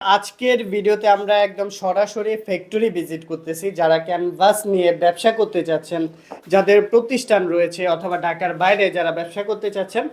আজকের ভিডিওতে আমরা একদম সরাসরি ফ্যাক্টরি ভিজিট করতেছি যারা ক্যানভাস নিয়ে ব্যবসা করতে চাচ্ছেন যাদের প্রতিষ্ঠান রয়েছে অথবা ঢাকার বাইরে যারা ব্যবসা করতে চাচ্ছেন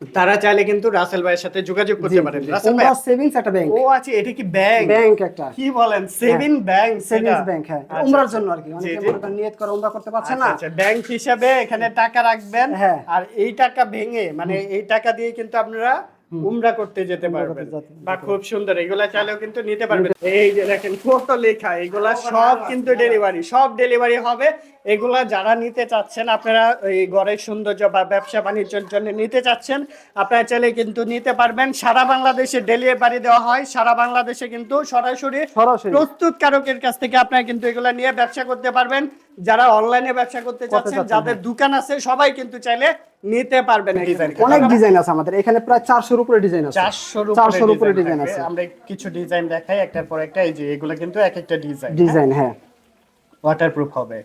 তারা চাইলে কিন্তু রাসেল ভাইয়ের সাথে যোগাযোগ করতে পারেন। রাসেল ভাই সেভিংস একটা ব্যাংক ও আছে এটা কি ব্যাংক ব্যাংক একটা। কি বলেন? সেভিং ব্যাংক সেভিংস ব্যাংক হ্যাঁ। আচ্ছা, উমরার আচ্ছা। জন্য আর কি। অনেকে। মনে করেন নিয়ত করে উমরা করতে পারছে আচ্ছা, না। আচ্ছা। ব্যাংক হিসাবে এখানে টাকা রাখবেন হ্যাঁ। আর এই টাকা ভেঙে মানে এই টাকা দিয়ে কিন্তু আপনারা উমরা করতে যেতে পারবেন। বা খুব সুন্দর এগুলা চাইলেও কিন্তু নিতে পারবেন। এই যে দেখেন কত লেখা এগুলা সব কিন্তু ডেলিভারি সব ডেলিভারি হবে। এগুলা যারা নিতে চাচ্ছেন আপনারা এই ঘরের সৌন্দর্য বা ব্যবসা বাণিজ্যের জন্য নিতে চাচ্ছেন আপনারা চাইলে কিন্তু নিতে পারবেন। সারা বাংলাদেশে ডেলিভারি দেওয়া হয়। সারা বাংলাদেশে কিন্তু সরাসরি সরাসরি। প্রস্তুতকারকের কাছ থেকে আপনারা কিন্তু এগুলা নিয়ে ব্যবসা করতে পারবেন। যারা অনলাইনে ব্যবসা করতে চাচ্ছেন চাচ্ছেন, যাদের দোকান আছে সবাই কিন্তু চাইলে নিতে পারবেন অনেক ডিজাইন আছে আমাদের। এখানে প্রায় চারশোর উপরে ডিজাইন আছে। চারশোর চারশোর উপরে ডিজাইন আছে। আমরা কিছু ডিজাইন দেখাই একটার পর একটা। এই যে এগুলো কিন্তু এক একটা ডিজাইন ডিজাইন হ্যাঁ। ওয়াটারপ্রুফ হবে।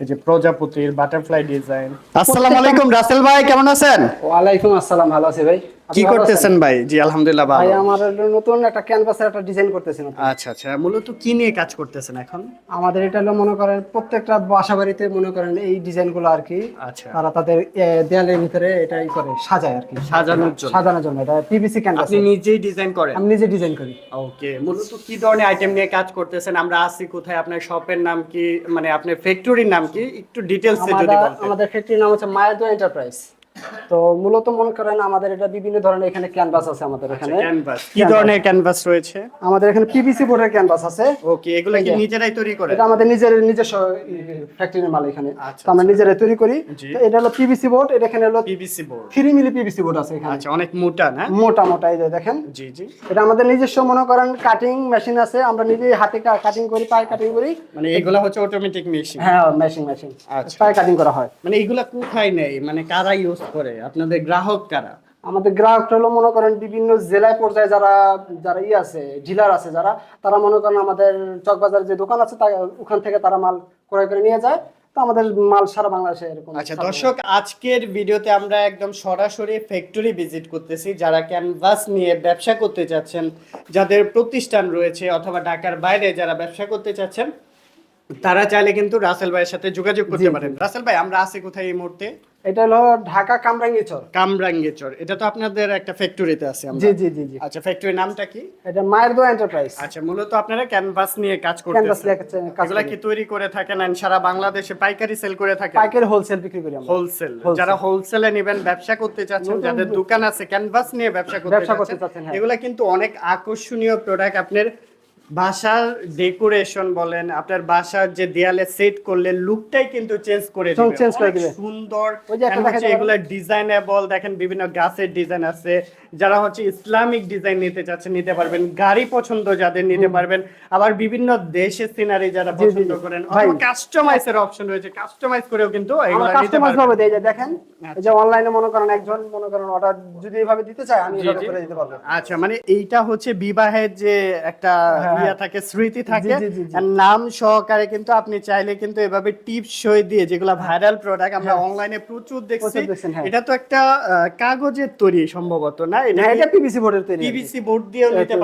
এই যে প্রজাপতির বাটারফ্লাই ডিজাইন আসসালামু আলাইকুম রাসেল ভাই কেমন আছেন? ওয়ালাইকুম আসসালাম ভালো আছি ভাই। কি করতেছেন ভাই? জি আলহামদুলিল্লাহ? ভাই আমার নতুন একটা ক্যানভাসের একটা ডিজাইন করতেছি নতুন। আচ্ছা আচ্ছা মূলত কি নিয়ে কাজ করতেছেন এখন? আমাদের এটা হলো মনে করেন প্রত্যেকটা বাসা বাড়িতে মনে করেন এই ডিজাইনগুলো আর কি। আচ্ছা। তারা তাদের দেয়ালের ভিতরে এটাই করে সাজায় আর কি। সাজানোর জন্য? সাজানোর জন্য এটা পিভিসি ক্যানভাস আপনি নিজেই ডিজাইন করেন? আমি নিজে ডিজাইন করি। ওকে মূলত কি ধরনের আইটেম নিয়ে কাজ করতেছেন? আমরা আছি কোথায়? আপনার শপের নাম কি? মানে আপনার ফ্যাক্টরির নাম কি? একটু ডিটেলসে যদি বলতেন। আমাদের ফ্যাক্টরির নাম হচ্ছে মায়াদো এন্টারপ্রাইজ তো মূলত মনে করেন আমাদের এটা বিভিন্ন ধরনের এখানে ক্যানভাস আছে আমাদের এখানে। ক্যানভাস কি ধরনের ক্যানভাস রয়েছে? আমাদের এখানে পিভিসি বোর্ডের ক্যানভাস আছে। ওকে এগুলো কি নিজেরাই তৈরি করেন? এটা আমাদের নিজের নিজস্ব ফ্যাক্টরির মাল এখানে। আচ্ছা, তো আমরা নিজেরাই তৈরি করি। তো এটা হলো পিভিসি বোর্ড এটা এখানে হলো PVC board three milli PVC board আছে এখানে। আচ্ছা অনেক মোটা না? মোটা মোটা এই যে দেখেন। জি জি। এটা আমাদের নিজস্ব মনে করেন কাটিং মেশিন আছে। আমরা নিজেই হাতে কাটিং করি পায়ে কাটিং করি। মানে এগুলা হচ্ছে অটোমেটিক মেশিন হ্যাঁ মেশিন মেশিন আচ্ছা। পায়ে কাটিং করা হয়। মানে এগুলা কোথায় নেই মানে কারা ইউজ করে? আপনাদের গ্রাহক কারা? আমাদের গ্রাহকরা হলো মনে করেন বিভিন্ন জেলায় পর্যায়ে যারা যারা ই আছে ডিলার আছে যারা তারা মনে করেন আমাদের চকবাজার যে দোকান আছে তা ওখান থেকে তারা মাল ক্রয় করে নিয়ে যায়। তো আমাদের মাল সারা বাংলাদেশে এরকম আচ্ছা দর্শক আজকের ভিডিওতে আমরা একদম সরাসরি ফ্যাক্টরি ভিজিট করতেছি। যারা ক্যানভাস নিয়ে ব্যবসা করতে চাচ্ছেন যাদের প্রতিষ্ঠান রয়েছে অথবা ঢাকার বাইরে যারা ব্যবসা করতে চাচ্ছেন তারা চাইলে কিন্তু রাসেল ভাইয়ের সাথে যোগাযোগ করতে পারেন। রাসেল ভাই আমরা আছি কোথায় এই মুহূর্তে? এটা হলো ঢাকা কামরাঙ্গীচর কামরাঙ্গীচর এটা তো আপনাদের একটা ফ্যাক্টরিতে আছে আমরা। জি জি জি জি। আচ্ছা ফ্যাক্টরির নামটা কি? এটা মায়ের এন্টারপ্রাইজ আচ্ছা মূলত আপনারা ক্যানভাস নিয়ে কাজ করতে ক্যানভাস করতেছেন। কাজ এগুলা। কি তৈরি করে থাকেন? And সারা বাংলাদেশে পাইকারি সেল করে থাকেন? পাইকারি হোলসেল বিক্রি করি আমরা। হোলসেল যারা হোলসেলে নেবেন ব্যবসা করতে চাচ্ছেন যাদের দোকান আছে ক্যানভাস নিয়ে ব্যবসা করতে চাচ্ছেন হ্যাঁ। এগুলা কিন্তু অনেক আকর্ষণীয় প্রোডাক্ট আপনার বাসার ডেকোরেশন বলেন আপনার বাসার যে দেয়ালে সেট করলে লুকটাই কিন্তু চেঞ্জ করে দিবে। change করে দিবে। সুন্দর এগুলা ডিজাইনেবল দেখেন বিভিন্ন গাছের ডিজাইন আছে। যারা হচ্ছে ইসলামিক ডিজাইন নিতে চাচ্ছেন নিতে পারবেন। গাড়ি পছন্দ যাদের নিতে পারবেন। আবার বিভিন্ন দেশের সিনারি যারা পছন্দ করেন কাস্টমাইজের অপশন রয়েছে। কাস্টমাইজ করেও কিন্তু কাস্টমাইজ ভাবে দেই যে দেখেন যে অনলাইনে মনে করেন একজন মনে করেন অর্ডার যদি দিতে চায় আমি জি, করে দিতে পারব। আচ্ছা মানে এইটা হচ্ছে বিবাহের যে একটা হ্যাঁ, ইয়া থাকে স্মৃতি থাকে নাম সহকারে কিন্তু আপনি চাইলে কিন্তু এভাবে টিপস সই দিয়ে যেগুলো ভাইরাল প্রোডাক্ট আমরা অনলাইনে প্রচুর দেখছি। হ্যাঁ। এটা তো একটা কাগজের তৈরি সম্ভবত না? এটা হ্যাঁ এটা পিভিসি বোর্ডের তৈরি পিভিসি বোর্ড দিয়েও নিতে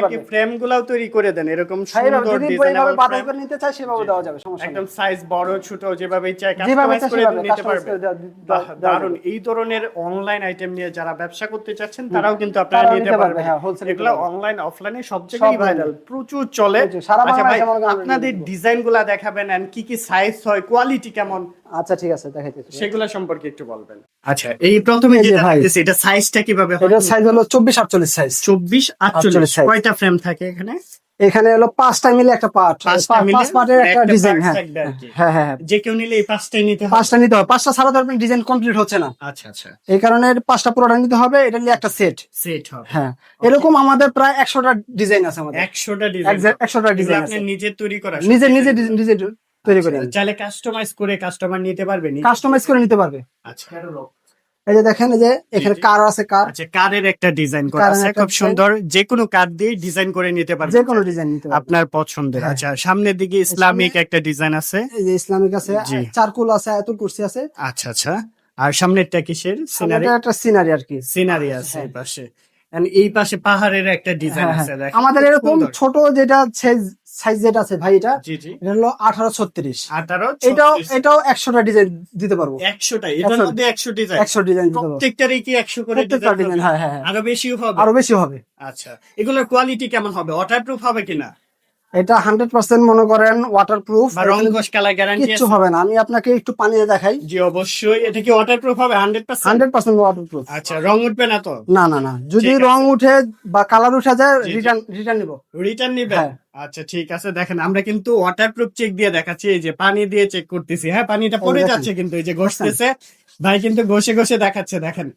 আপনি ফ্রেম গুলাও তৈরি করে দেন এরকম হ্যাঁ, সুন্দর ডিজাইন বাতিল করে নিতে সেভাবে দেওয়া যাবে সমস্যা একদম সাইজ বড় ছোট যেভাবে চাই কাস্টমাইজ করে নিতে দেওয়া দারুণ। এই ধরনের অনলাইন আইটেম নিয়ে যারা ব্যবসা করতে চাচ্ছেন তারাও কিন্তু আপনারা নিতে পারবে, হ্যাঁ, এগুলো অনলাইন অফলাইনে সব জায়গায় ভাইরাল প্রচুর চলে। আচ্ছা ভাই আপনাদের ডিজাইনগুলা দেখাবেন এন্ড কি কি সাইজ হয় কোয়ালিটি কেমন? আচ্ছা ঠিক আছে দেখাইতেছি। সেগুলা সম্পর্কে একটু বলবেন। আচ্ছা এই প্রথমে যে। এটা সাইজটা কীভাবে হয় এটার সাইজ হলো চব্বিশ আটচল্লিশ সাইজ চব্বিশ আটচল্লিশ 48 কয়টা ফ্রেম থাকে এখানে? এখানে হলো পাঁচটা মিলে একটা পার্ট পাঁচ পার্টের একটা একটা ডিজাইন হ্যাঁ। হ্যাঁ হ্যাঁ হ্যাঁ। যে কেউ নিলে এই পাঁচটাই নিতে হবে? পাঁচটা নিতে হবে। পাঁচটা ছাড়া তো আপনার ডিজাইন কমপ্লিট হচ্ছে না। আচ্ছা আচ্ছা। এই কারণে পাঁচটা পুরোটা নিতে হবে এটা নিয়ে একটা সেট সেট হবে। হ্যাঁ। এরকম আমাদের প্রায় একশোটা ডিজাইন আছে আমাদের। একশোটা ডিজাইন একশোটা ডিজাইন আছে আপনি নিজে তৈরি করা নিজে নিজে ডিজাইন- নিজে তৈরি করি আমি চাইলে কাস্টমাইজ করে কাস্টমার নিতে পারবে কাস্টমাইজ করে নিতে পারবে। আচ্ছা। এই যে দেখেন যে এখানে কার আছে কার আচ্ছা কারের একটা ডিজাইন করা আছে। খুব সুন্দর। যে কোনো কার দিয়ে ডিজাইন করে নিতে পারবে। যে কোনো ডিজাইন নিতে পারবে। আপনার পছন্দের। হ্যাঁ। আচ্ছা সামনের দিকে ইসলামিক একটা ডিজাইন আছে। এই যে ইসলামিক আছে। চারকুল আছে আয়াতুল কুরসি আছে। আচ্ছা আচ্ছা। আর সামনেরটা কিসের? সিনারি একটা সিনারি আর কি। সিনারি আছে হ্যাঁ। পাশে। এই পাশে পাহাড়ের একটা ডিজাইন হ্যাঁ, আছে হ্যাঁ। আমাদের এরকম ছোট যেটা সাইজ যেটা আছে ভাই এটা এটা হলো আঠারো ছত্রিশ। আঠারো এটাও এটাও একশোটা ডিজাইন দিতে পারব। একশোটা এটার মধ্যে একশো ডিজাইন একশো ডিজাইন প্রত্যেকটারই কি একশো করে ডিজাইন হ্যাঁ হ্যাঁ হ্যাঁ। আরও বেশিও হবে? আরও বেশি হবে। আচ্ছা এগুলোর কোয়ালিটি কেমন হবে? ওয়াটারপ্রুফ হবে কিনা? এটা হান্ড্রেড পার্সেন্ট মনে করেন ওয়াটার প্রুফ কিচ্ছু হবে না। আমি আপনাকে একটু পানিতে দেখাই। জি অবশ্যই। এটা কি ওয়াটারপ্রুফ হবে? Hundred percent? Hundred percent water proof আচ্ছা রং উঠবে না তো? না না না। যদি রং উঠে বা কালার উঠে যায়। রিটার্ন রিটার্ন নিবো। রিটার্ন নিবে? হ্যাঁ। আচ্ছা ঠিক আছে। দেখেন আমরা কিন্তু ওয়াটারপ্রুফ চেক দিয়ে দেখাচ্ছি। এই যে পানি দিয়ে চেক করতেছি। হ্যাঁ পানিটা পড়ে যাচ্ছে কিন্তু এই যে ঘষতেছে। ভাই কিন্তু ঘষে ঘষে দেখাচ্ছে দেখেন।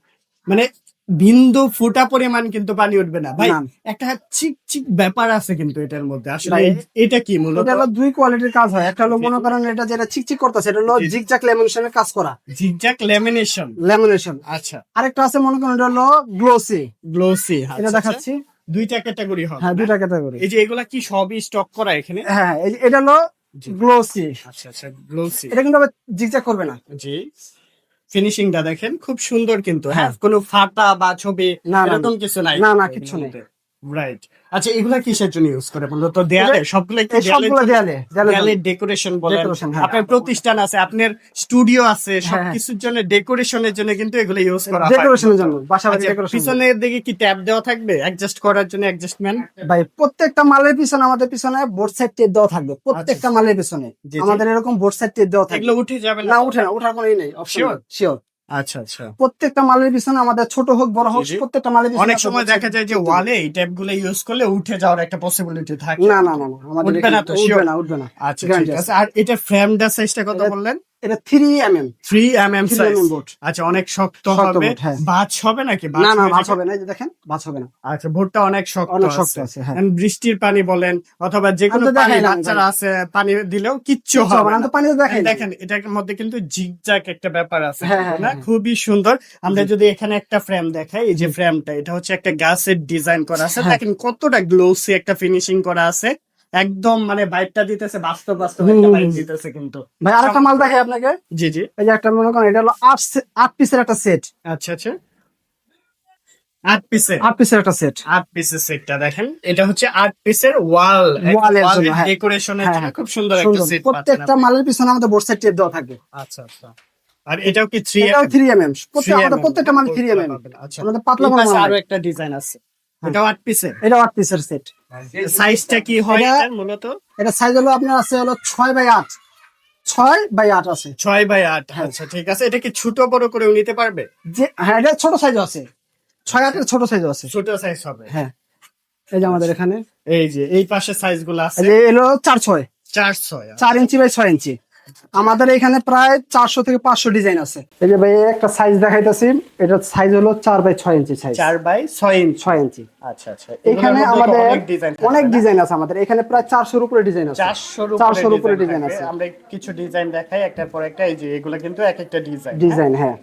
মানে বিন্দু ফুটা পরিমাণ কিন্তু পানি উঠবে না। ভাই একটা চিক চিক ব্যাপার আছে কিন্তু এটার মধ্যে। আসলে এটা কি মূলত? এটা হলো দুই কোয়ালিটির কাজ হয়। একটা হলো মনে করেন এটা যেটা চিকচিক করতেছে এটা হলো। জিগজাক লেমিনেশনের কাজ করা। জিগজ্যাক ল্যামিনেশন ল্যামিনেশন আচ্ছা। আরেকটা আছে মনে করেন এটা হলো গ্লোসি গ্লোসি এটা দেখাচ্ছি। দুইটা ক্যাটাগরি হবে হ্যাঁ দুইটা ক্যাটাগরি এই যে এগুলা কি সবই স্টক করা এখানে? হ্যাঁ এটা হলো গ্লোসি আচ্ছা আচ্ছা গ্লোসি এটা কিন্তু আবার জিগজাক করবে না। জি। ফিনিশিংটা দেখেন খুব সুন্দর কিন্তু হ্যাঁ? কোন কোনো ফাটা বা ছবি এরকম কিছু নাই। না, না, কিছু নেই। রাইট আচ্ছা এগুলা কিসের জন্য ইউজ করে বলতো তো? দেয়ালে সবগুলো কি সবগুলো দেয়ালে দেয়ালে ডেকোরেশন বলেন। হ্যাঁ। আপনার প্রতিষ্ঠান আছে আপনার স্টুডিও আছে হ্যাঁ, হ্যাঁ। সবকিছুর জন্য ডেকোরেশনের জন্য কিন্তু এগুলো ইউজ করা হয়। ডেকোরেশনের জন্য বাসা বাড়ি আচ্ছা, ডেকোরেশন পিছনের দিকে কি ট্যাব দেওয়া থাকবে? অ্যাডজাস্ট করার জন্য অ্যাডজাস্টমেন্ট ভাই প্রত্যেকটা মালের পিছনে আমাদের পিছনে বোর্ড সাইড টেপ দেওয়া থাকবে প্রত্যেকটা মালের পিছনে। আচ্ছা। আমাদের এরকম বোর্ড সাইড টেপ দেওয়া থাকবে। এগুলো উঠে যাবে না? উঠে না ওঠার কোনো নেই Sure? শিওর আচ্ছা আচ্ছা। প্রত্যেকটা মালের পিছনে আমাদের ছোট হোক বড় হোক। প্রত্যেকটা মালের পিছনে অনেক সময় দেখা যায় যে ওয়ালে এই টাইপগুলো ইউজ করলে উঠে যাওয়ার একটা পসিবিলিটি থাকে। না না না না আমাদের উঠবে না এখানে তো, উঠবে sure? না উঠবে না। আচ্ছা ঠিক আছে। আর এটা ফ্রেমটা সাইজটা কত বললেন? এটা three M M three M M board আচ্ছা অনেক শক্ত হবে। হ্যাঁ। হবে নাকি? না না ভাঁজ হবে না যে দেখেন ভাঁজ হবে না। আচ্ছা বোর্ডটা অনেক শক্ত অনেক শক্ত আছে হ্যাঁ। বৃষ্টির পানি বলেন অথবা যে কোনো পানি বাচ্চারা আছে পানি দিলেও কিচ্ছু হবে না তো দেখাই And দেখেন এটার মধ্যে কিন্তু জিগজাক একটা ব্যাপার আছে হ্যাঁ, হ্যাঁ, না। খুবই সুন্দর। আমরা যদি এখানে একটা ফ্রেম দেখাই এই যে ফ্রেমটা এটা হচ্ছে একটা গাছের ডিজাইন করা আছে। দেখেন কতটা গ্লোসি একটা ফিনিশিং করা আছে। একদম মানে বাইকটা দিতেছে বাস্তব বাস্তব একটা হুম। দিতেছে কিন্তু। ভাই আরেকটা মাল দেখাই আপনাকে। জি জি। এই যে একটা মনে করেন এটা হলো আট আট পিসের একটা সেট আচ্ছা আচ্ছা। আট পিসের। আট পিসের একটা সেট আট পিসের সেটটা দেখেন। এটা হচ্ছে আট পিসের ওয়াল Wall জন্য, হ্যাঁ। ডেকোরেশনের হ্যাঁ, জন্য। হ্যাঁ। খুব সুন্দর একটা সেট প্রত্যেকটা মালের পিছনে আমাদের বোর্ড টেপ দেওয়া থাকবে আচ্ছা আচ্ছা। আর এটাও কি থ্রি এটাও থ্রি এম এম আমাদের প্রত্যেকটা মাল থ্রি এম এম আচ্ছা। আমাদের পাতলা মাল। আরও একটা ডিজাইন আছে। এটাও আট পিসের। এটা আট পিসের সেট সাইজটা কি হয় এটা- এটার মূলত? এটা সাইজ হলো আপনার আছে হলো ছয় বাই আট। ছয় বাই আট আছে। ছয় বাই আট হ্যাঁ। আচ্ছা ঠিক আছে। এটা কি ছোট বড় করেও নিতে পারবে? যে হ্যাঁ এটা ছোট সাইজ আছে। ছয় আটের ছোট সাইজ আছে। ছোট সাইজ হবে। হ্যাঁ। এই যে আমাদের এখানে। এই যে এই পাশে সাইজগুলো আছে। এই হলো এলো চার ছয়। চার ছয় চার ইঞ্চি বাই ছয় ইঞ্চি। আমাদের এখানে প্রায় চারশো থেকে পাঁচশো ডিজাইন আছে। এই যে ভাই একটা সাইজ দেখাইতেছি। এটার সাইজ হলো চার বাই ছয় ইঞ্চি সাইজ চার বাই ছয় ইঞ্চ। ছয় ইঞ্চি। আচ্ছা আচ্ছা। এখানে আমাদের অনেক ডিজাইন আছে আমাদের। এখানে প্রায় চারশোর উপরে ডিজাইন আছে। চারশোর উপরে ডিজাইন ডিজাইন আছে। আমরা কিছু ডিজাইন দেখাই একটার পর একটা। এই যে এগুলো কিন্তু এক একটা ডিজাইন ডিজাইন হ্যাঁ।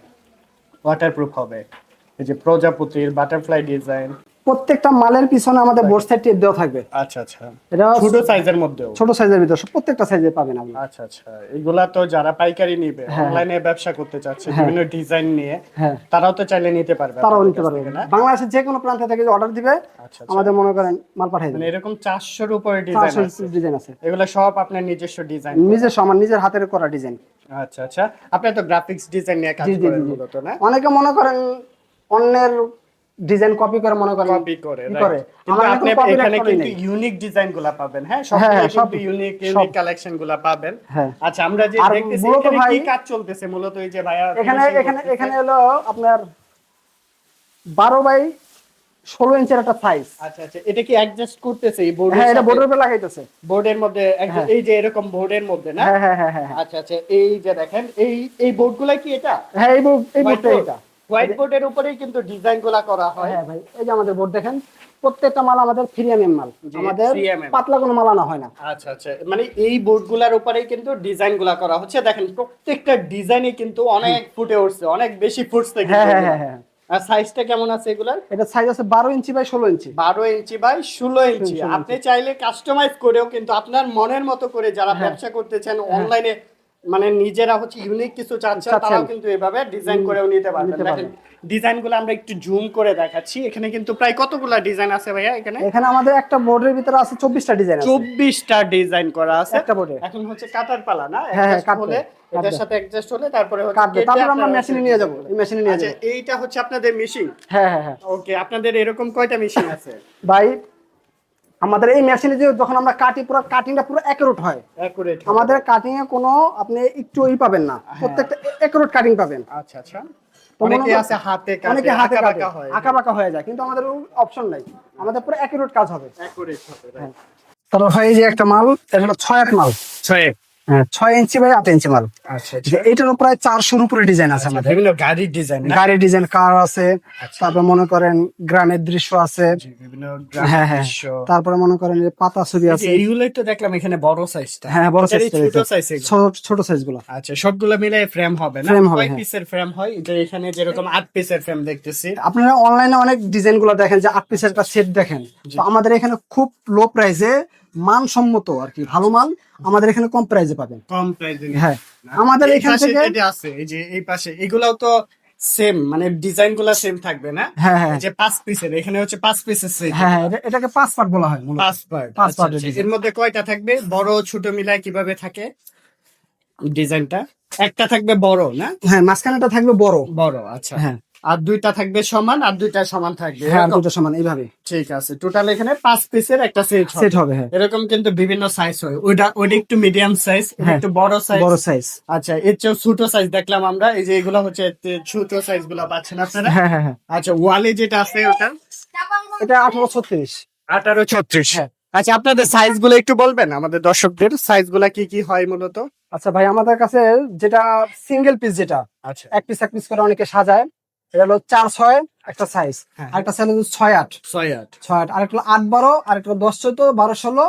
ওয়াটারপ্রুফ হবে। এই যে প্রজাপতির বাটারফ্লাই ডিজাইন প্রত্যেকটা মালের পিছনে আমাদের বোর্ড সাইড টেপ দেওয়া থাকবে। আচ্ছা আচ্ছা। এটা ছোট সাইজের মধ্যেও? ছোট সাইজের ভিতরে সব- প্রত্যেকটা সাইজে পাবেন আপনি। আচ্ছা আচ্ছা। এগুলা তো যারা পাইকারি নিবে হ্যাঁ। অনলাইনে ব্যবসা করতে চাচ্ছে হ্যাঁ। বিভিন্ন ডিজাইন নিয়ে হ্যাঁ। তারাও তো চাইলে নিতে পারবে তারাও নিতে পারবে। বাংলাদেশের যে কোনো প্রান্ত থেকে অর্ডার দিবে আচ্ছা আচ্ছা। আমাদের মনে করেন মাল পাঠিয়ে মানে দেবে। এরকম চারশোর উপরে ডিজাইন আছে? ডিজাইন আছে। এগুলো সব আপনার নিজস্ব ডিজাইন নিজস্ব আমার নিজের হাতের করা ডিজাইন আচ্ছা আচ্ছা। আপনি তো গ্রাফিক্স ডিজাইন নিয়ে কাজ করেন। মূলত না? অনেকে মনে করেন অন্যের ডিজাইন কপি করে মনে করেন। কপি করে করে। আপনি এখানে কিন্তু ইউনিক ডিজাইনগুলা পাবেন হ্যাঁ? হ্যাঁ, সব হ্যাঁ, কিন্তু ইউনিক ইউনিক কালেকশনগুলা পাবেন। হ্যাঁ। আচ্ছা আমরা যে দেখতেছি এখানে কি কাজ চলতেছে? মূলত এই যে ভাইয়া এখানে এখানে এখানে হলো আপনার বারো বাই ষোলো ইঞ্চের একটা সাইজ আচ্ছা আচ্ছা এটা কি অ্যাডজাস্ট করতেছে এই বোর্ডের হ্যাঁ এটা বোর্ডের উপর লাগাইতেছে। বোর্ডের মধ্যে। এই যে এরকম বোর্ডের মধ্যে না? হ্যাঁ হ্যাঁ হ্যাঁ। আচ্ছা আচ্ছা এই যে দেখেন এই এই বোর্ডগুলা কি এটা? হ্যাঁ এই বোর্ড এই বোর্ডটা এটা। হোয়াইট বোর্ডের উপরেই কিন্তু ডিজাইনগুলা করা হয়। হ্যাঁ ভাই এই যে আমাদের বোর্ড দেখেন প্রত্যেকটা মাল আমাদের থ্রি এম মাল। আমাদের পাতলা কোনো মাল আনা হয় না। আচ্ছা আচ্ছা। মানে এই বোর্ডগুলার উপরেই কিন্তু ডিজাইনগুলা করা হচ্ছে। দেখেন প্রত্যেকটা ডিজাইনে কিন্তু অনেক ফুটে উঠছে অনেক বেশি ফুটছে কিন্তু হ্যাঁ হ্যাঁ হ্যাঁ হ্যাঁ। আর সাইজটা কেমন আছে এগুলার? এটা সাইজ আছে বারো ইঞ্চি বাই ষোলো ইঞ্চি। বারো ইঞ্চি বাই ষোলো ইঞ্চি। আপনি চাইলে কাস্টমাইজ করেও কিন্তু আপনার মনের মতো করে যারা হ্যাঁ। ব্যবসা করতে চান অনলাইনে মানে নিজেরা হচ্ছে ইউনিক কিছু চাচ্ছেন চাচ্ছেন। তারাও কিন্তু এভাবে ডিজাইন করেও নিতে পারবেন। দেখেন ডিজাইনগুলো আমরা একটু জুম করে দেখাচ্ছি। এখানে কিন্তু প্রায় কতগুলা ডিজাইন আছে ভাইয়া এখানে? এখানে আমাদের একটা বোর্ডের ভিতরে আছে চব্বিশটা ডিজাইন আছে। চব্বিশটা ডিজাইন করা আছে। একটা বোর্ডে এখন হচ্ছে কাটার পালা না? হ্যাঁ, হ্যাঁ, হলে এটার সাথে অ্যাডজাস্ট হলে তারপরে হচ্ছে কাটবে। তারপর আমরা মেশিনে নিয়ে যাব এই মেশিনে নিয়ে আচ্ছা যাব। এইটা হচ্ছে আপনাদের মেশিন হ্যাঁ হ্যাঁ হ্যাঁ। ওকে আপনাদের এরকম কয়টা মেশিন আছে? ভাই আমাদের এই মেশিনে যে যখন আমরা কাটি পুরো কাটিংটা পুরো একুরেট হয় অ্যাকুরেট আমাদের কাটিং এ কোনো আপনি একটু ই পাবেন না প্রত্যেকটা একুরেট কাটিং পাবেন। আচ্ছা আচ্ছা। অনেকে আছে হাতে কাটে অনেকে হাতে কাটে হয়। হয়ে যায় কিন্তু আমাদের অপশন নাই। আমাদের পুরো অ্যাকুরেট কাজ হবে। অ্যাকুরেট হবে হ্যাঁ। তারপর এই যে একটা মাল এটা হলো ছয় এক মাল। ছয় হ্যাঁ ছয় ইঞ্চি বাই আট ইঞ্চি মাল। আচ্ছা যে এটারও প্রায় চারশোর উপরে ডিজাইন আছে আমাদের। বিভিন্ন গাড়ির ডিজাইন গাড়ির ডিজাইন কার আছে আচ্ছা। তারপর মনে করেন গ্রামের দৃশ্য আছে। হ্যাঁ হ্যাঁ। তারপরে মনে করেন যে পাতা ছবি আছে। এইগুলোই তো দেখলাম এখানে বড় সাইজটা হ্যাঁ বড় সাইজ ছোট সাইজ ছোট সাইজগুলো। আচ্ছা সবগুলো মিলে ফ্রেম হবে না? Frame হবে, হ্যাঁ। পিসের ফ্রেম হয়? এটা এখানে যেরকম আট পিসের ফ্রেম দেখতেছি। আপনারা অনলাইনে অনেক ডিজাইনগুলো দেখেন যে আট পিসের একটা সেট দেখেন। তো আমাদের এখানে খুব লো প্রাইসে মানসম্মত আর কি ভালো মাল। আমাদের এখানে কম প্রাইসে পাবেন। কম প্রাইসে হ্যাঁ। আমাদের এখান থেকে আছে এই যে এই পাশে এগুলাও তো সেম মানে ডিজাইনগুলা সেম থাকবে না? হ্যাঁ হ্যাঁ। যে পাঁচ পিসের এখানে হচ্ছে পাঁচ পিসের সেট হ্যাঁ হ্যাঁ এটা- এটাকে পাঁচ পার্ট বলা হয় মূলত। পাঁচ পার্ট পাঁচ আচ্ছা, part এর আচ্ছা। এর মধ্যে কয়টা থাকবে? বড় ছোট মিলায় কীভাবে থাকে ডিজাইনটা একটা থাকবে বড় না? হ্যাঁ মাঝখানেটা থাকবে বড়। বড় আচ্ছা। হ্যাঁ। আর দুইটা থাকবে সমান আর দুইটা সমান থাকবে হ্যাঁ? দুটো সমান এইভাবে। ঠিক আছে টোটাল এখানে পাঁচ পিসের একটা সেট সেট হবে হ্যাঁ। এরকম কিন্তু বিভিন্ন সাইজ হয়। ওইটা ওইটা একটু মিডিয়াম সাইজ হ্যাঁ। একটু বড় সাইজ বড় সাইজ আচ্ছা এর চেয়ে ছোট সাইজ দেখলাম আমরা। এই যে এগুলো হচ্ছে ছোট সাইজগুলা পাচ্ছেন আপনারা। হ্যাঁ হ্যাঁ হ্যাঁ। আচ্ছা ওয়ালে যেটা আছে ওটা? এটা আঠারো ছত্রিশ। আঠারো ছত্রিশ। হ্যাঁ। আচ্ছা আপনাদের সাইজগুলো একটু বলবেন আমাদের দর্শকদের। সাইজগুলা কি কি হয় মূলত? আচ্ছা ভাই আমাদের কাছে যেটা সিঙ্গেল পিস যেটা আচ্ছা। এক পিস এক পিস করে অনেকে সাজায়। এটা হলো চার ছয় একটা সাইজ হ্যাঁ। আরেকটা সাইজ হলো ছয় আট। ছয় আট। ছয় আট। আরেকটা হলো আট বারো আরেকটা দশ চোদ্দ বারো ষোলো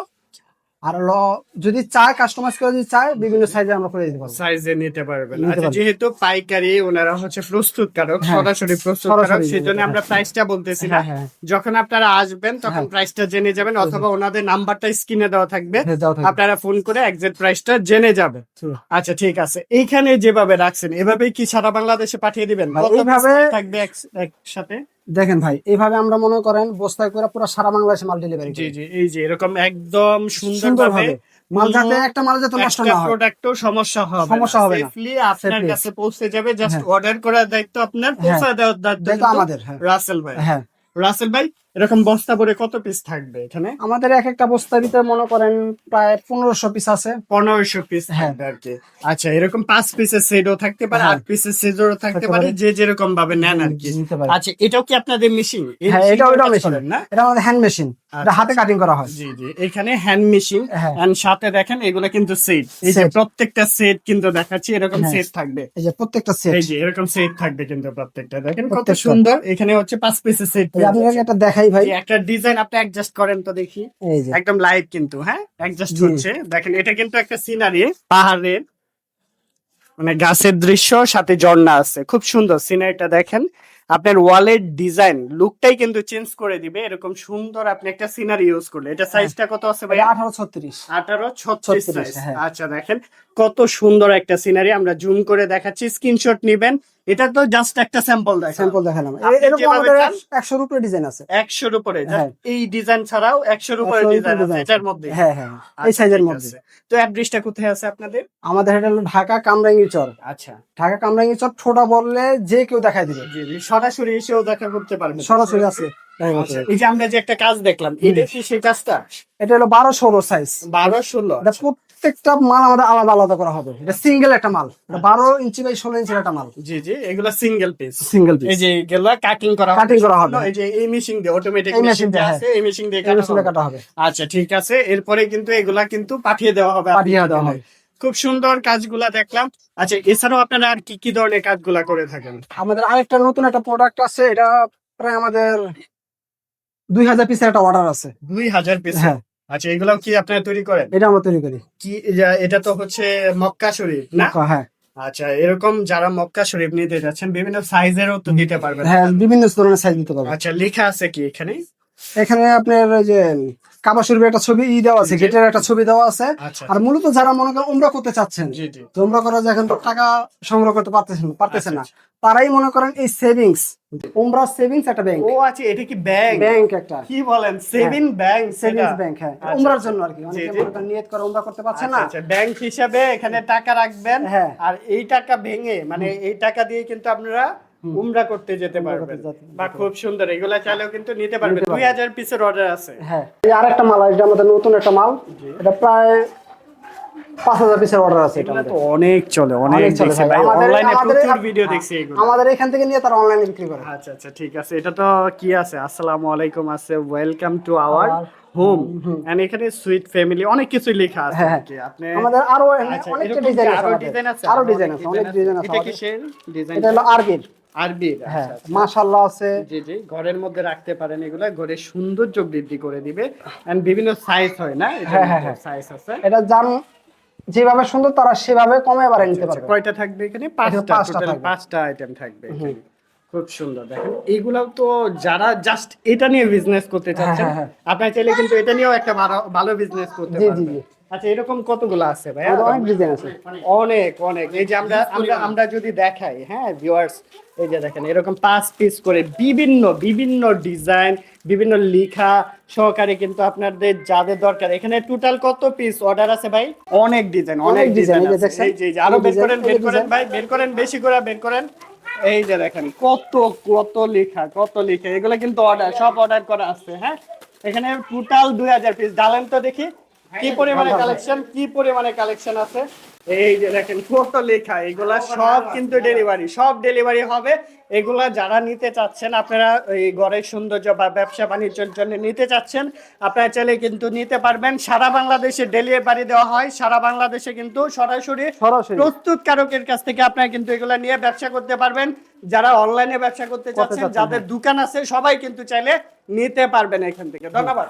আর হলো যদি চায় কাস্টমাইজ করে যদি চায় বিভিন্ন সাইজে আমরা করে দিতে পারব। সাইজে নিতে পারবেন। আচ্ছা যেহেতু পাইকারি ওনারা হচ্ছে প্রস্তুতকারক হ্যাঁ। সরাসরি প্রস্তুতকারক সেজন্য হ্যাঁ। আমরা প্রাইসটা বলতেছি না। হ্যাঁ হ্যাঁ। যখন আপনারা আসবেন তখন হ্যাঁ। প্রাইসটা জেনে যাবেন অথবা ওনাদের নাম্বারটা স্ক্রিনে দেওয়া থাকবে। হ্যাঁ। আপনারা ফোন করে এক্সাক্ট প্রাইসটা জেনে যাবেন। আচ্ছা ঠিক আছে। এইখানে যেভাবে রাখছেন এভাবেই কি সারা বাংলাদেশে পাঠিয়ে দিবেন? এইভাবে- থাকবে একসাথে? দেখেন ভাই এইভাবে আমরা মনে করেন বস্তায় করে পুরো সারা বাংলাদেশে মাল ডেলিভারি জি জি এই যে এরকম একদম সুন্দর ভাবে মাল যাতে একটা মাল যাতে নষ্ট না হয়। প্রোডাক্টও সমস্যা হবে সমস্যা হবে না। সেফলি আপনার কাছে পৌঁছে যাবে জাস্ট হ্যাঁ। অর্ডার করার দায়িত্ব আপনার পৌঁছে দেওয়ার দায়িত্ব দায়িত্ব আমাদের, হ্যাঁ। রাসেল ভাই। হ্যাঁ। রাসেল ভাই এরকম বস্তা ভরে কত পিস থাকবে এখানে? আমাদের এক একটা বস্তার ভিতরে মনে করেন প্রায় পনেরোশো পিস আছে। পনেরোশো পিস হ্যাঁ। আর কি। আচ্ছা এরকম পাঁচ পিসের সেটও থাকতে পারে হ্যাঁ। আট পিসের সেটও থাকতে পারে। যে যেরকম ভাবে নেন আর কি। আচ্ছা এটাও কি আপনাদের মেশিন হ্যাঁ এটা ওইটা মেশিন না? এটা আমাদের হ্যান্ড মেশিন এটা আচ্ছা, হাতে কাটিং করা হয়। জি জি এখানে হ্যান্ড মেশিন হ্যাঁ। এন্ড সাথে দেখেন এগুলো কিন্তু সেট এই যে প্রত্যেকটা সেট কিন্তু দেখাচ্ছি এরকম হ্যাঁ। সেট থাকবে। এই যে প্রত্যেকটা সেট এই যে এরকম সেট থাকবে কিন্তু প্রত্যেকটা। দেখেন কত। সুন্দর। এখানে হচ্ছে পাঁচ পিসের সেট আপনাকে একটা দেখাই ভাই একটা ডিজাইন আপনি অ্যাডজাস্ট করেন তো দেখি। একদম লাইভ কিন্তু হ্যাঁ? অ্যাডজাস্ট। হচ্ছে। দেখেন এটা কিন্তু একটা সিনারি পাহাড়ের মানে গাছের দৃশ্য সাথে ঝর্ণা আছে। খুব সুন্দর সিনারিটা দেখেন। আপনার ওয়ালের ডিজাইন লুকটাই কিন্তু চেঞ্জ করে দিবে। এরকম সুন্দর আপনি একটা সিনারি ইউজ করলে। এটা সাইজটা কত আছে ভাই আঠারো ছত্রিশ। আঠারো ছত্রিশ 36 সাইজ হ্যাঁ। আচ্ছা দেখেন কত সুন্দর একটা সিনারি আমরা জুম করে দেখাচ্ছি। স্ক্রিনশট নিবেন। এটা তো জাস্ট একটা স্যাম্পল দেখেন স্যাম্পল দেখালাম। এরকম আমাদের চান। একশোর উপরে ডিজাইন আছে। একশোর উপরে। হ্যাঁ। এই ডিজাইন ছাড়াও একশোর উপরে ডিজাইন আছে। এটার মধ্যে। হ্যাঁ হ্যাঁ। এই আচ্ছা, সাইজের মধ্যে। তো অ্যাড্রেসটা কোথায় আছে আপনাদের? আমাদের এটা হলো ঢাকা কামরাঙ্গি চর আচ্ছা। ঢাকা কামরাঙ্গি চর ছোটা বললে যে কেউ দেখাই দিবে। সরাসরি এসেও দেখা করতে পারবেন। সরাসরি আছে এই যে আমরা যে একটা কাজ দেখলাম এটা কি সেই কাজটা? এটা হলো বারো ষোলো সাইজ বারো ষোলো। এটা প্রত্যেকটা মাল আমাদের আলাদা আলাদা করা হবে। এটা সিঙ্গেল একটা মাল। এটা বারো ইঞ্চি বাই ষোলো ইঞ্চির একটা মাল। জি জি এগুলা সিঙ্গেল পিস সিঙ্গেল এই যে এগুলা কাটিং করা হবে। Cutting করা হবে। এই যে এই মেশিন দিয়ে অটোমেটিক এই মেশিন দিয়ে, আছে এই মেশিন দিয়ে কাটা হবে। আচ্ছা ঠিক আছে। এরপরে কিন্তু এগুলা কিন্তু পাঠিয়ে দেওয়া হবে পাঠিয়ে দেওয়া হবে। খুব সুন্দর কাজগুলা দেখলাম। আচ্ছা এছাড়াও আপনারা আর কি কি ধরনের কাজগুলা করে থাকেন? আমাদের আরেকটা নতুন একটা প্রোডাক্ট আছে এটা প্রায় আমাদের দুই হাজার পিসের একটা অর্ডার আছে। দুই হাজার পিস হ্যাঁ। আচ্ছা এগুলো কি আপনারা তৈরি করেন? এটা আমরা তৈরি করি। কি যা- এটা তো হচ্ছে মক্কা শরীফ না? হ্যাঁ। আচ্ছা এরকম যারা মক্কা শরীফ নিতে যাচ্ছেন বিভিন্ন সাইজেরও তো দিতে পারবেন। হ্যাঁ বিভিন্ন ধরনের সাইজ দিতে পারবে আচ্ছা লেখা আছে কি এখানে? এখানে আপনার যে কাবা শরীফের একটা ছবি ই দেওয়া আছে গেটের একটা ছবি দেওয়া আছে। আচ্ছা। আর মূলত যারা মনে করেন উমরা করতে চাচ্ছেন তো উমরা এখন টাকা সংগ্রহ করতে পারতেছেন পারতেছেন না। আচ্ছা, তারাই মনে করেন এই সেভিংস উমরা সেভিংস একটা ব্যাংক ও আচ্ছা এটা কি ব্যাংক ব্যাংক একটা। কি বলেন? সেভিং ব্যাংক সেভিংস ব্যাংক হ্যাঁ। আচ্ছা, উমরার আচ্ছা। জন্য আর কি। অনেকে। মনে করেন নিয়ত করে উমরা করতে পারছে না। আচ্ছা ব্যাংক হিসাবে এখানে টাকা রাখবেন। হ্যাঁ। আর এই টাকা ভেঙে মানে এই টাকা দিয়ে কিন্তু আপনারা উমরা করতে যেতে পারবেন। বা খুব সুন্দর এগুলা চাইলেও কিন্তু নিতে পারবেন। দুই হাজার পিসের অর্ডার আছে। হ্যাঁ এই আরেকটা মাল এটা আমাদের নতুন একটা মাল। এটা প্রায় পাঁচ হাজার পিসের অর্ডার আছে এটা। তো অনেক চলে অনেক অনেক চলে অনলাইনে প্রচুর ভিডিও দেখছি এগুলো। আমাদের এখান থেকে নিয়ে তারা অনলাইনে বিক্রি করে। আচ্ছা আচ্ছা ঠিক আছে। এটা তো কি আছে? আসসালামু আলাইকুম আছে। Welcome to our home and এখানে সুইট ফ্যামিলি অনেক কিছু লেখা আছে হ্যাঁ, কি আপনি আমাদের আরও আচ্ছা, অনেকটা এরকম কি ডিজাইন আছে আরও ডিজাইন আছে আরও অনেক ডিজাইন আছে এটা। কিসের ডিজাইন এটা হলো আরবির আরবির হ্যাঁ আচ্ছা, আচ্ছা। আছে। জি জি ঘরের মধ্যে রাখতে পারেন এগুলা ঘরের সৌন্দর্য বৃদ্ধি করে দিবে। এন্ড বিভিন্ন সাইজ হয় না হ্যাঁ, হ্যাঁ, হ্যাঁ। সাইজ আছে। এটা জান যেভাবে সুন্দর তারা সেভাবে কমে নিতে আচ্ছা, পারবে। কয়টা থাকবে এখানে? পাঁচটা পাঁচটা টোটাল পাঁচটা আইটেম থাকবে খুব সুন্দর দেখেন। এগুলাও তো যারা জাস্ট এটা নিয়ে বিজনেস করতে চাচ্ছেন। আপনার চাইলে কিন্তু এটা নিয়েও একটা ভালো বিজনেস করতে পারবেন। আচ্ছা এরকম কতগুলো আছে ভাই অনেক ডিজাইন আছে। অনেক অনেক। এই যে আমরা আমরা আমরা। যদি দেখাই হ্যাঁ ভিউয়ার্স এই যে দেখেন এরকম পাঁচ পিস করে বিভিন্ন বিভিন্ন ডিজাইন বিভিন্ন লেখা সহকারে কিন্তু আপনাদের যাদের দরকার। এখানে টোটাল কত পিস অর্ডার আছে ভাই? অনেক ডিজাইন অনেক ডিজাইন এই যে আরও বের করেন বের করেন ভাই বের করেন বেশি করে বের করেন। এই যে দেখেন কত কত লেখা কত লেখা এগুলো কিন্তু অর্ডার সব অর্ডার করা আছে হ্যাঁ? এখানে টোটাল দুই হাজার পিস ডালেন তো দেখি। কি পরিমাণে কালেকশন কি পরিমাণে কালেকশন আছে? এই যে দেখেন কত লেখা এগুলা সব কিন্তু ডেলিভারি সব ডেলিভারি হবে। এগুলা যারা নিতে চাচ্ছেন আপনারা এই ঘরের সৌন্দর্য বা ব্যবসা বাণিজ্যের জন্য নিতে চাচ্ছেন আপনারা চাইলে কিন্তু নিতে পারবেন। সারা বাংলাদেশে ডেলিভারি দেওয়া হয় সারা বাংলাদেশে কিন্তু সরাসরি সরাসরি। প্রস্তুতকারকের কাছ থেকে আপনারা কিন্তু এগুলা নিয়ে ব্যবসা করতে পারবেন। যারা অনলাইনে ব্যবসা করতে চাচ্ছেন চাচ্ছেন, যাদের দোকান আছে সবাই কিন্তু চাইলে নিতে পারবেন এখান থেকে। ধন্যবাদ।